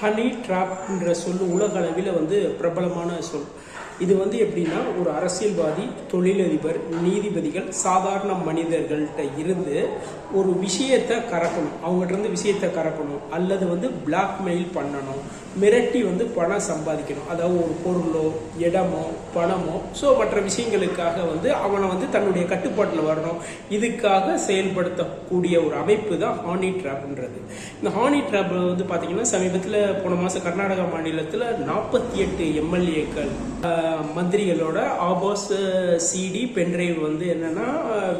Honey ட்ராப்ன்ற சொல் உலக அளவில் வந்து பிரபலமான சொல். இது வந்து எப்படின்னா ஒரு அரசியல்வாதி தொழிலதிபர் நீதிபதிகள் சாதாரண மனிதர்கள்ட்ட இருந்து ஒரு விஷயத்தை கறக்கணும் அவங்ககிட்ட இருந்து விஷயத்தை கறக்கணும் அல்லது வந்து பிளாக்மெயில் பண்ணணும். மிரட்டி வந்து பணம் சம்பாதிக்கணும். அதாவது ஒரு பொருளோ இடமோ பணமோ ஸோ மற்ற விஷயங்களுக்காக வந்து அவனை வந்து தன்னுடைய கட்டுப்பாட்டில் வரணும். இதுக்காக செயல்படுத்தக்கூடிய ஒரு அமைப்பு தான் ஹானி ட்ராப்ன்றது இந்த ஹானி ட்ராப் வந்து பார்த்தீங்கன்னா சமீபத்தில் போன மாதம் கர்நாடகா மாநிலத்தில் நாற்பத்தி எட்டு எம்எல்ஏக்கள் மந்திரிகளோட ஆபாஸ் சிடி பென்ட்ரைவ் வந்து என்னன்னா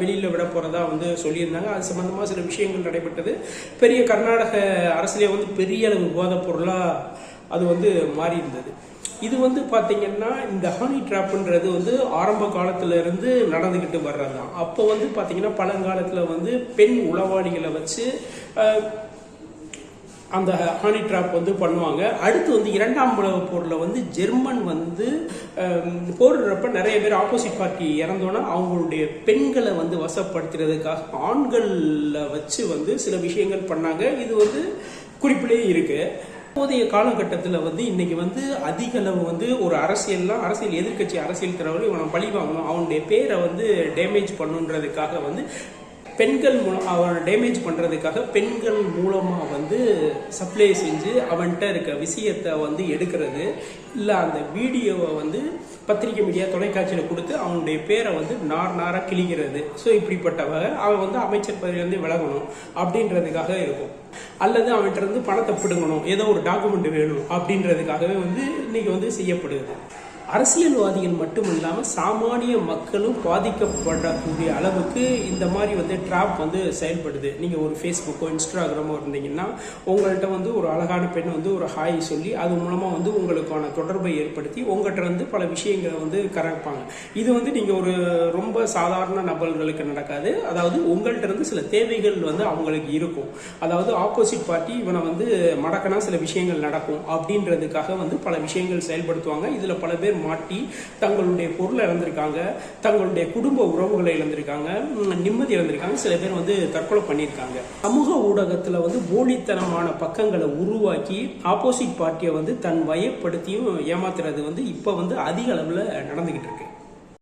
வெளியில் விட போகிறதா வந்து சொல்லியிருந்தாங்க. அது சம்மந்தமாக சில விஷயங்கள் நடைபெற்றது. பெரிய கர்நாடக அரசியலே வந்து பெரிய அளவு போதைப் பொருளாக அது வந்து மாறி இருந்தது இது வந்து பார்த்தீங்கன்னா இந்த ஹானி ட்ராப்புன்றது வந்து ஆரம்ப காலத்துல இருந்து நடந்துக்கிட்டு வர்றது தான் அப்போ வந்து பார்த்தீங்கன்னா பழங்காலத்தில் வந்து பெண் உளவாளிகளை வச்சு அந்த ஹானி ட்ராப் வந்து பண்ணுவாங்க. அடுத்து வந்து இரண்டாம் உலக போரில் வந்து ஜெர்மன் வந்து போடுறப்ப நிறைய பேர் ஆப்போசிட் பார்ட்டி இறந்தோன்னா அவங்களுடைய பெண்களை வந்து வசப்படுத்துறதுக்காக ஆண்களில் வச்சு வந்து சில விஷயங்கள் பண்ணாங்க. இது வந்து குறிப்பிலே இருக்கு. தற்போதைய காலகட்டத்தில் வந்து இன்னைக்கு வந்து அதிக அளவு வந்து ஒரு அரசியல்லாம் அரசியல் எதிர்க்கட்சி அரசியல் தரவரை இவனை பழி வாங்கணும். அவனுடைய பேரை வந்து டேமேஜ் பண்ணுன்றதுக்காக வந்து பெண்கள் மூலம் அவனை டேமேஜ் பண்ணுறதுக்காக பெண்கள் மூலமாக வந்து சப்ளை செஞ்சு அவன்கிட்ட இருக்க விஷயத்தை வந்து எடுக்கிறது. இல்லை அந்த வீடியோவை வந்து பத்திரிகை மீடியா தொலைக்காட்சியில் கொடுத்து அவனுடைய பேரை வந்து நார் நாராக கிழிக்கிறது. ஸோ இப்படிப்பட்டவங்க அவன் வந்து அமைச்சர் பதவியிலேருந்து விலகணும் அப்படின்றதுக்காக இருக்கும். அல்லது அவன்கிட்ட இருந்து பணத்தை பிடுங்கணும் ஏதோ ஒரு டாக்குமெண்ட் வேணும் அப்படின்றதுக்காகவே வந்து இன்னைக்கு வந்து செய்யப்படுது. அரசியல்வாதிகள் மட்டும் இல்லாமல் சாமானிய மக்களும் பாதிக்கப்படக்கூடிய அளவுக்கு இந்த மாதிரி வந்து ட்ராப் வந்து செயல்படுது. நீங்கள் ஒரு ஃபேஸ்புக்கோ இன்ஸ்டாகிராமோ இருந்தீங்கன்னா உங்கள்கிட்ட வந்து ஒரு அழகான பெண் வந்து ஒரு ஹாய் சொல்லி அது மூலமாக வந்து உங்களுக்கான தொடர்பை ஏற்படுத்தி உங்கள்கிட்ட இருந்து பல விஷயங்களை வந்து கறப்பாங்க இது வந்து நீங்கள் ஒரு ரொம்ப சாதாரண நபர்களுக்கு நடக்காது. அதாவது உங்கள்கிட்ட இருந்து சில தேவைகள் வந்து அவங்களுக்கு இருக்கும். அதாவது ஆப்போசிட் பார்ட்டி இவனை வந்து மடக்கனா சில விஷயங்கள் நடக்கும். அப்படின்றதுக்காக வந்து பல விஷயங்கள் செயல்படுத்துவாங்க. இதில் பல பேர் மாட்டி தங்களுடைய பொருளை இழந்திருக்காங்க தங்களுடைய குடும்ப உறவுகளை இழந்திருக்காங்க நிம்மதி இழந்திருக்காங்க. சில பேர் வந்து தற்கொலை பண்ணியிருக்காங்க. சமூக ஊடகத்தில் வந்து போலித்தனமான பக்கங்களை உருவாக்கி ஆப்போசிட் பார்ட்டியை வந்து தன் வயப்படுத்தியும் ஏமாத்துறது வந்து இப்போ வந்து அதிக அளவில் நடந்துகிட்டு இருக்கு.